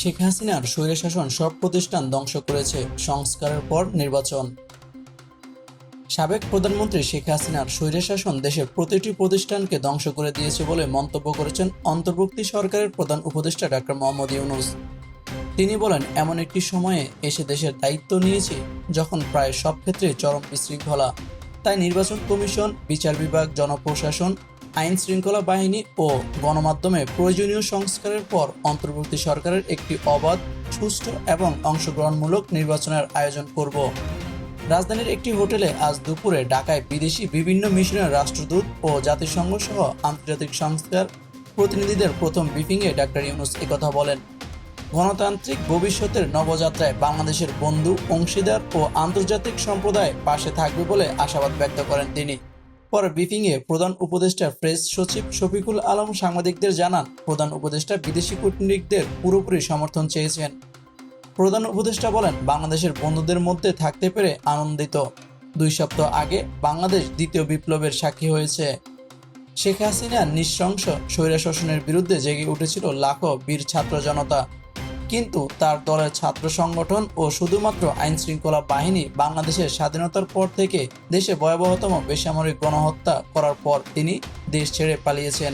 শেখ হাসিনার স্বৈরশাসন সব প্রতিষ্ঠান ধ্বংস করেছে সংস্কারের পর নির্বাচন। সাবেক প্রধানমন্ত্রী শেখ হাসিনার স্বৈরশাসন দেশের প্রতিটি প্রতিষ্ঠানকে ধ্বংস করে দিয়েছে বলে মন্তব্য করেছেন অন্তর্বর্তী সরকারের প্রধান উপদেষ্টা ডাক্তার মোহাম্মদ ইউনুস। তিনি বলেন, এমন একটি সময়ে এসে দেশের দায়িত্ব নিয়েছি যখন প্রায় সব ক্ষেত্রে চরম বিশৃঙ্খলা। তাই নির্বাচন কমিশন, বিচার বিভাগ, জনপ্রশাসন আইন শৃঙ্খলা বাহিনী ও গণমাধ্যমে প্রয়োজনীয় সংস্কারের পর অন্তর্বর্তী সরকারের একটি অবাধ, সুষ্ঠু এবং অংশগ্রহণমূলক নির্বাচনের আয়োজন করব। রাজধানীর একটি হোটেলে আজ দুপুরে ঢাকায় বিদেশি বিভিন্ন মিশনের রাষ্ট্রদূত ও জাতিসংঘ সহ আন্তর্জাতিক সংস্থার প্রতিনিধিদের প্রথম ব্রিফিংয়ে ডাক্তার ইউনুস একথা বলেন। গণতান্ত্রিক ভবিষ্যতের নবযাত্রায় বাংলাদেশের বন্ধু, অংশীদার ও আন্তর্জাতিক সম্প্রদায় পাশে থাকবে বলে আশাবাদ ব্যক্ত করেন তিনি। পরে ব্রিফিংয়ে প্রধান উপদেষ্টা প্রেস সচিব শফিকুল আলম সাংবাদিকদের জানান, প্রধান উপদেষ্টা বিদেশি কূটনীতিকদের পুরোপুরি সমর্থন চেয়েছেন। প্রধান উপদেষ্টা বলেন, বাংলাদেশের বন্ধুদের মধ্যে থাকতে পেরে আনন্দিত। দুই সপ্তাহ আগে বাংলাদেশ দ্বিতীয় বিপ্লবের সাক্ষী হয়েছে। শেখ হাসিনা নৃশংস স্বৈরশাসনের বিরুদ্ধে জেগে উঠেছিল লাখো বীর ছাত্র জনতা। কিন্তু তার দলের ছাত্র সংগঠন ও শুধুমাত্র আইন শৃঙ্খলা বাহিনী বাংলাদেশের স্বাধীনতার পর থেকে দেশে ভয়াবহতম বেসামরিক গণহত্যা করার পর তিনি দেশ ছেড়ে পালিয়েছেন।